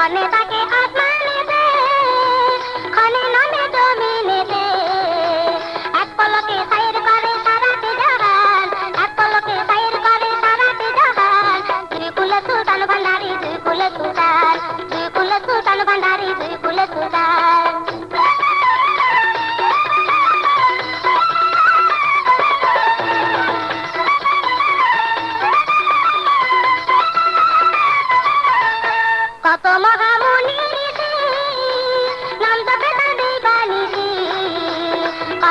খনে তাকে আসমানে দে, খনে নামে জমিনে দে। এক পলকে সাইর করে সারাটি জাহান, এক পলকে সাইর করে সারাটি জাহান। তুই কুলে সুলতান ভান্ডারি তুই কুলে সুলতান তুই কুলে সুলতান ভান্ডারি তুই কুলে সুলতান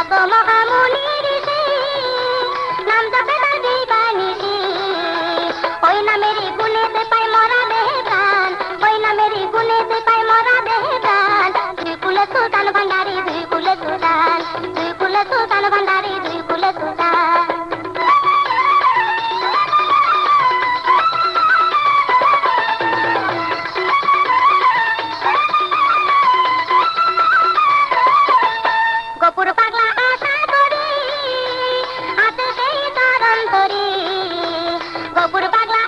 কত মহামুনি ঋষি নাম জপে তার দিবানিশি ওই নামেরই গুণেতে পাই মরা দেহে প্রাণ ওই নামেরই গুণেতে পাই মরা দেহে প্রাণ দুই কুলে সুলতান দুই কুলে সুলতান দুই బొబ్బుడు పగల